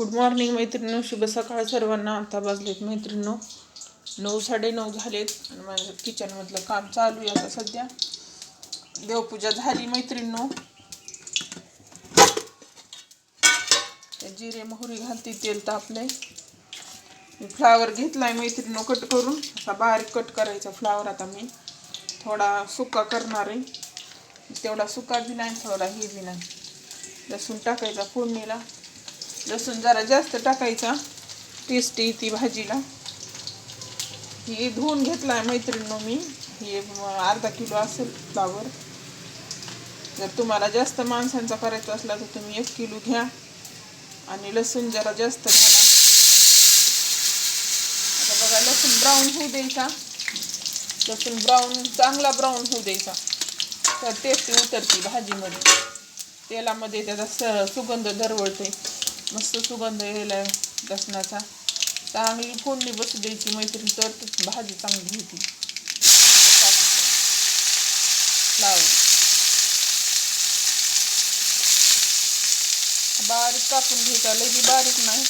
Good morning मैत्रिणींनो. शुभ सकाळ सर्वांना. आता वाजलेत मैत्रिणींनो. नऊ साडेनऊ झालेत आणि माझं किचनमधलं काम चालू आहे आता सध्या. देवपूजा झाली मैत्रिणींनो. जिरे मोहरी घालते तेल तापले मी फ्लावर घेतलाय मैत्रिणीनो कट करून. असा बारीक कट करायचा फ्लावर आता मी. थोडा सुका करणार आहे. तेवढा सुका बी नाही थोडा हे बी नाही. लसूण टाकायचा फोडणीला. लसूण जरा जास्त टाकायचा. टेस्टी ती भाजीला. ही धुवून घेतलाय मैत्रिणीनो मी. हे अर्धा किलो असेल फ्लावर. जर तुम्हाला जास्त माणसांचा करायचा असला तर तुम्ही एक किलो घ्या. आणि लसूण जरा जास्त घाला आता बघा लसूण ब्राऊन होऊ द्यायचा. लसूण ब्राऊन चांगला ब्राऊन होऊ द्यायचा. तर टेस्ट उतरते भाजीमध्ये. तेलामध्ये त्याचा स सुगंध दरवळते मस्त सुगंध यायला लसणाचा चांगली फोडणी बसू द्यायची, मैत्रीण तर ती भाजी चांगली होती. बारीक कापून घ्यायचा बी बारीक नाही.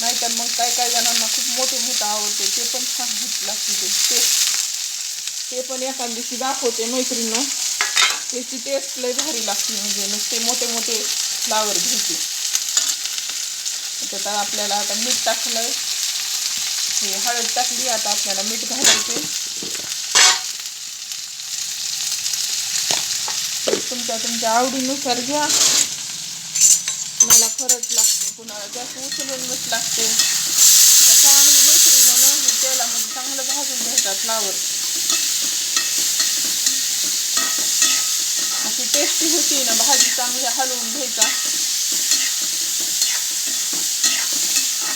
नाहीतर मग काय काय जणांना खूप मोठे मोठं आवडते, ते पण छान होत लागते ते ते पण एखाद दिवशी दाखवते मैत्रिणीनं. त्याची टेस्ट लय भारी लागते म्हणजे नुसते मोठे मोठे फ्लावर घ्यायचे त्यात आपल्याला आता मीठ टाकलं हे हळद टाकली आता आपल्याला मीठ घालायचे तुमच्या तुमच्या आवडीनुसार घ्या. मला खरंच लागते कुणाला जास्त उचलूनच लागते. तर चांगली मैत्रीण ना तेलामध्ये चांगलं भाजून घ्यायचा फ्लावर अशी टेस्टी होती ना भाजी चांगली हलवून घ्यायचा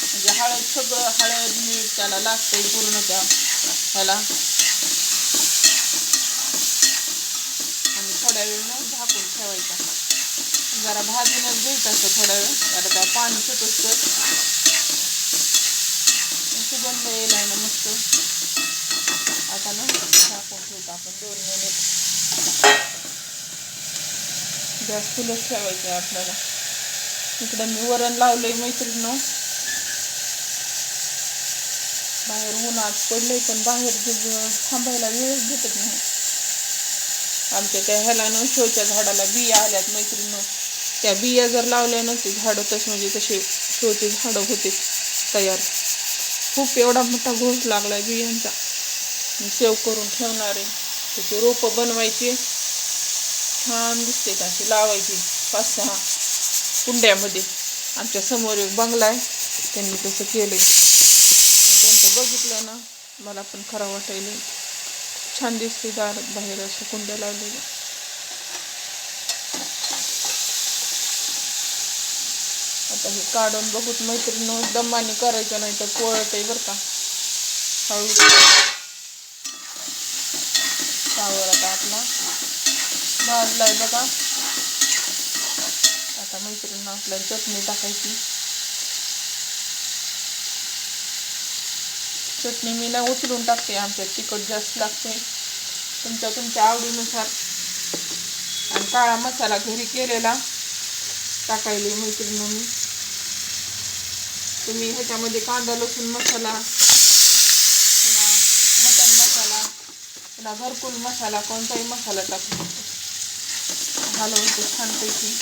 म्हणजे हळद सगळं हळद मीठ त्याला लागतंय पूर्ण त्या ह्याला. आणि थोड्या वेळनं झाकून ठेवायचा. जरा भाजूनच घ्यायचं असतं थोड्या वेळ. जरा त्या पाणी सुटत सुगंध येईल ना मस्त. आता ना झाकून ठेवतो आपण दोन मिनिट. गॅस फुलच ठेवायचं आहे आपल्याला. इकडं मी वरण लावलंय मैत्रिणीनं. बाहेर उन्हात पडले पण बाहेर थांबायला वेळच भेटत नाही. आमच्या त्या ह्याला न शोच्या झाडाला बिया आल्यात मैत्रिणीनं. त्या बिया जर लावल्या ना ते झाडं तसे म्हणजे तसे शोचे झाडं होते तयार. खूप एवढा मोठा घोष लागला बियांचा. सेव करून ठेवणार. आहे त्याची रोपं बनवायची. छान दिसते अशी लावायची. पाच सहा कुंड्यामध्ये. आमच्यासमोर एक बंगला आहे. त्यांनी तसं आहे बघितलं ना मला पण खरं वाटायला छान दिसते दार बाहेर अशा कुंड्या लावलेल्या. आता हे काढून बघूत मैत्रिणी दमाने करायचं नाही तर कोळतंय बरं का. हळू. त्यावर आता आपला. भाजलाय बघा. आता मैत्रिणीनं आपल्याला चटणी टाकायची. चटणी मी ना उचलून टाकते आमच्यात तिखट जास्त लागते. तुमच्या तुमच्या आवडीनुसार. आणि काळा मसाला घरी केलेला टाकायला मैत्रिणी मी तुम्ही ह्याच्यामध्ये कांदा लसूण मसाला पुन्हा मटन मसाला पुन्हा घरकुल मसाला कोणताही मसाला टाकू. शकतो ते छानपैकी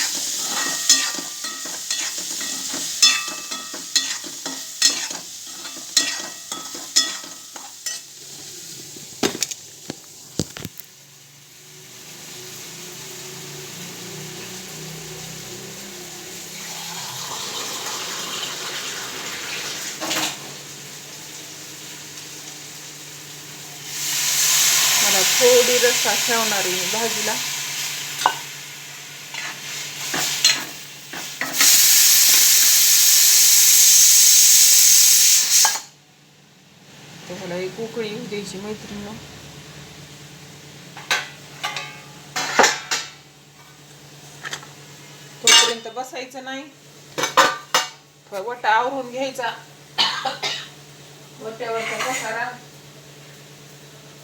मला थोडी रस्सा ठेवणार आहे मी भाजीला. त्याला एक उकळी येऊ द्यायची मैत्रिणी तोपर्यंत बसायचं नाही. वटा आवरून घ्यायचा. वट्यावरचा पसारा.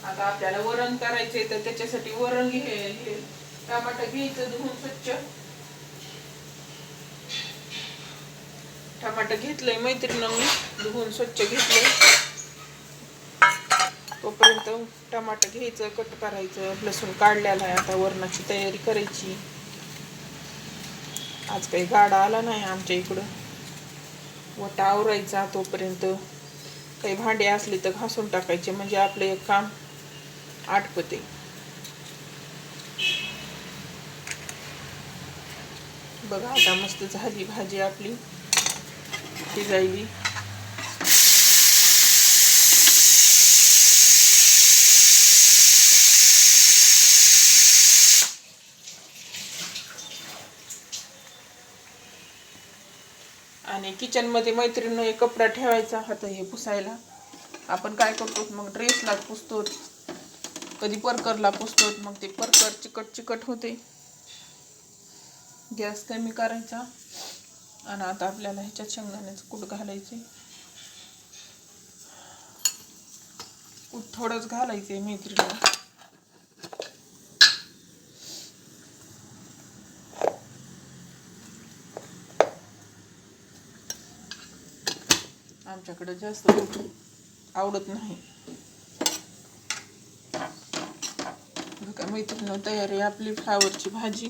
आता आपल्याला वरण करायचे तर त्याच्यासाठी वरण घे टमाटा टमाटर घ्यायचं धुवून स्वच्छ. टमाटर घेतलंय मैत्रिणीनं मी धुवून स्वच्छ घेतलंय. तोपर्यंत टमाटर घ्यायचं कट करायचं लसूण काढलेला आहे आता वरणाची तयारी करायची. आज काही गाडा आला नाही आमच्या इकडं. वटा आवरायचा तोपर्यंत. काही भांडे असली तर घासून टाकायचे म्हणजे आपलं एक काम आटपते बघा आता मस्त झाली भाजी आपली. शिजायली आणि किचनमध्ये मैत्रिणीनं एक कपडा ठेवायचा हात हे पुसायला. आपण काय करतो? मग ड्रेसला पुसतो कधी परकरला पुसतो मग ते परकर चिकट चिकट होते. गॅस कमी करायचा आणि आता आपल्याला ह्याच्यात शेंगदाण्याचं कूट घालायचे कूट थोडंच घालायचे मैत्रिणीला आमच्याकडं जास्त आवडत नाही बघा मैत्रिणी तयारी आहे आपली फ्लावरची भाजी.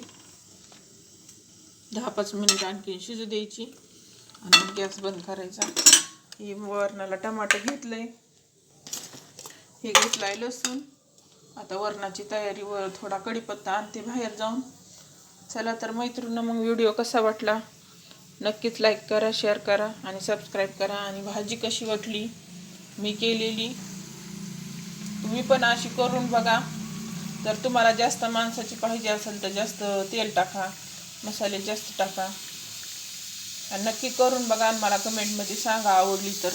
दहा पाच मिनिट आणखी शिजू द्यायची आणि गॅस बंद करायचा. हे वरणाला टमाटर घेतलंय. हे घेतलाय लसूण. आता वरणाची तयारी वर थोडा कढीपत्ता आणते बाहेर जाऊन. चला तर मैत्रिणी मग व्हिडिओ कसा वाटला? नक्कीच लाईक करा शेअर करा आणि सबस्क्राईब करा. आणि भाजी कशी वाटली? मी केलेली. तुम्ही पण अशी करून बघा. जर तुम्हाला जास्त माणसाची पाहिजे असेल तर जास्त तेल टाका मसाले जास्त टाका. आणि नक्की करून बघा मला कमेंटमध्ये सांगा आवडली तर.